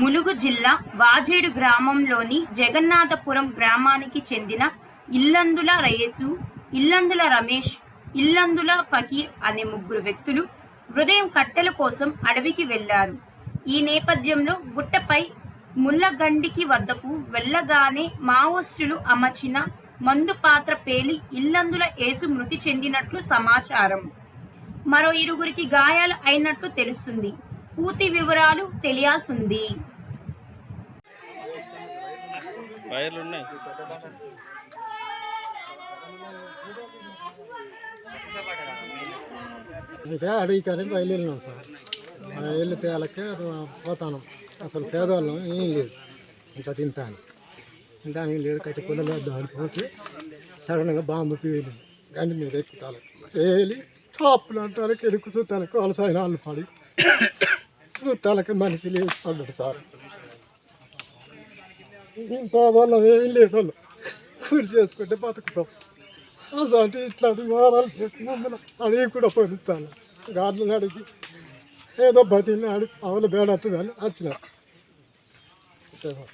ములుగు జిల్లా వాజేడు గ్రామంలోని జగన్నాథపురం గ్రామానికి చెందిన ఇల్లందుల రయేసు ఇల్లందుల రమేష్ ఇల్లందుల ఫకీర్ అనే ముగ్గురు వ్యక్తులు హృదయం కట్టెల కోసం అడవికి వెళ్ళారు ఈ నేపథ్యంలో గుట్టపై ముళ్ళగండికి వద్దకు వెళ్ళగానే మావోస్టులు అమర్చిన మందు పాత్ర పేలి ఇల్లందుల ఏసు మృతి చెందినట్లు సమాచారం. మరో ఇరుగురికి గాయాలు అయినట్లు తెలుస్తుంది. పూర్తి వివరాలు తెలియాల్సింది. వైర్లు ఉన్నాయి అయితే అడవికి బయలుదేరినాం సార్. వెళ్ళి తేలకే పోతాను. అసలు పేదవాళ్ళం ఏం లేదు. ఇంత తింటాను. తింటాను ఏం లేదు కట్టి పుల్లలు దాడిపోతే సడన్గా బాంబు పేలి గండి మీద ఎక్కుతాను పేలి టాప్లు అంటారు చూస్తానికి వలసైన వాళ్ళు పడి. తలకి మనిషి లేదు అన్నాడు సార్ పేదవాళ్ళం ఏం లేదు వాళ్ళు కూలి చేసుకుంటే బతుకుతాం. అసలు ఇట్లాంటి వారాలు మమ్మల్ని అడిగి కూడా పొందుతాను గార్డుని అడిగి ఏదో బతిని అడిగి అవల బేడవుతుందని వచ్చిన అంతే సార్